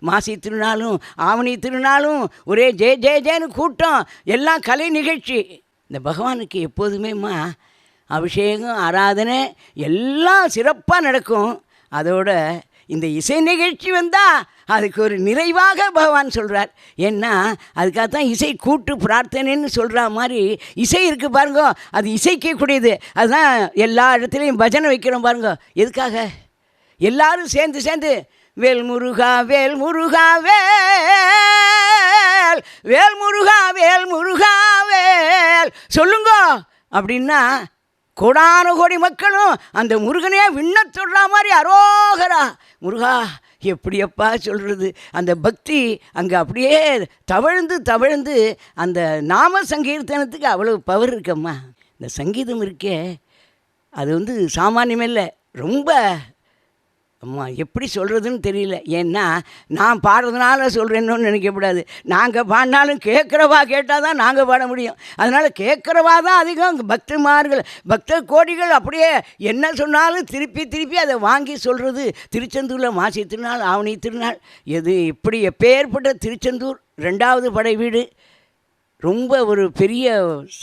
மாசி திருநாளும் ஆவணி திருநாளும் ஒரே ஜெய ஜெய ஜெயன்னு கூட்டம் எல்லாம் கலை நிகழ்ச்சி. இந்த பகவானுக்கு எப்போதுமேம்மா அபிஷேகம் ஆராதனை எல்லாம் சிறப்பாக நடக்கும். அதோட இந்த இசை நிகழ்ச்சி வந்தால் அதுக்கு ஒரு நிறைவாக பகவான் சொல்கிறார் ஏன்னா அதுக்காக தான் இசை கூட்டு பிரார்த்தனைன்னு சொல்கிற மாதிரி இசை இருக்குது பாருங்க அது இசைக்கக்கூடியது. அதுதான் எல்லா இடத்துலையும் பஜனை வைக்கிறோம் பாருங்க. எதுக்காக? எல்லாரும் சேர்ந்து சேர்ந்து வேல் முருகா வேல் முருகா வேல் வேல் முருகா வேல் முருகா வேல். சொல்லுங்க அப்படின்னா கோடான கோடி மக்களும் அந்த முருகனே விண்ண சொல்கிற மாதிரி அரோகரா. முருகா எப்படியப்பா சொல்கிறது அந்த பக்தி அங்கே அப்படியே தவழ்ந்து தவழ்ந்து அந்த நாம சங்கீர்த்தனத்துக்கு அவ்வளோ பவர் இருக்கம்மா. இந்த சங்கீதம் இருக்கே அது வந்து சாமானியமே இல்லை ரொம்ப அம்மா எப்படி சொல்கிறதுன்னு தெரியல. ஏன்னா நான் பாடுறதுனால சொல்கிறேன்னு நினைக்கக்கூடாது. நாங்கள் பாடினாலும் கேட்குறவா கேட்டால் தான் நாங்கள் பாட முடியும். அதனால் கேட்குறவா தான் அதிகம் பக்தமார்கள் பக்த கோடிகள் அப்படியே என்ன சொன்னாலும் திருப்பி திருப்பி அதை வாங்கி சொல்கிறது திருச்செந்தூரில் மாசி திருநாள் ஆவணி திருநாள். எது இப்படி எப்பேற்பட்ட திருச்செந்தூர்? ரெண்டாவது படை வீடு. ரொம்ப ஒரு பெரிய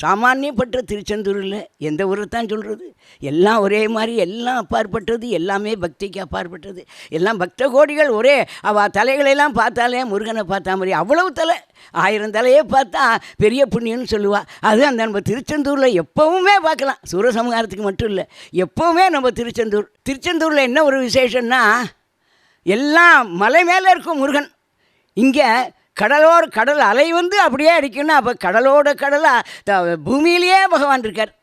சாமானியப்பட்ட திருச்செந்தூரில் எந்த ஊரை தான் சொல்கிறது? எல்லாம் ஒரே மாதிரி எல்லாம் அப்பாற்பட்டது எல்லாமே பக்திக்கு அப்பாற்பட்டது. எல்லாம் பக்த கோடிகள் ஒரே. அவள் தலைகளெல்லாம் பார்த்தாலே முருகனை பார்த்தா மாதிரி. அவ்வளவு தலை. ஆயிரம் தலையே பார்த்தா பெரிய புண்ணியம்னு சொல்லுவாள் அது அந்த நம்ம திருச்செந்தூரில் எப்போவுமே பார்க்கலாம். சூரசம்ஹாரத்துக்கு மட்டும் இல்லை. எப்போவுமே நம்ம திருச்செந்தூர். திருச்செந்தூரில் என்ன ஒரு விசேஷம்னா எல்லாம் மலை மேலே இருக்கும் முருகன். இங்கே கடலோர் கடல் அலை வந்து அப்படியே அடிக்கணும் அப்போ கடலோட கடலாக பூமியிலேயே பகவான் இருக்கார்.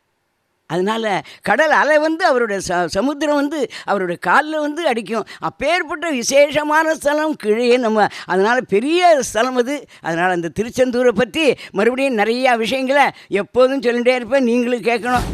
அதனால் கடல் அலை வந்து அவருடைய ச சமுத்திரம் வந்து அவருடைய காலில் வந்து அடிக்கும். அப்பேற்பட்ட விசேஷமான ஸ்தலம் கீழே நம்ம அதனால் பெரிய ஸ்தலம் அது. அதனால் அந்த திருச்செந்தூரை பற்றி மறுபடியும் நிறையா விஷயங்களை எப்போதும் சொல்லிகிட்டே இருப்பேன். நீங்களும் கேட்கணும்.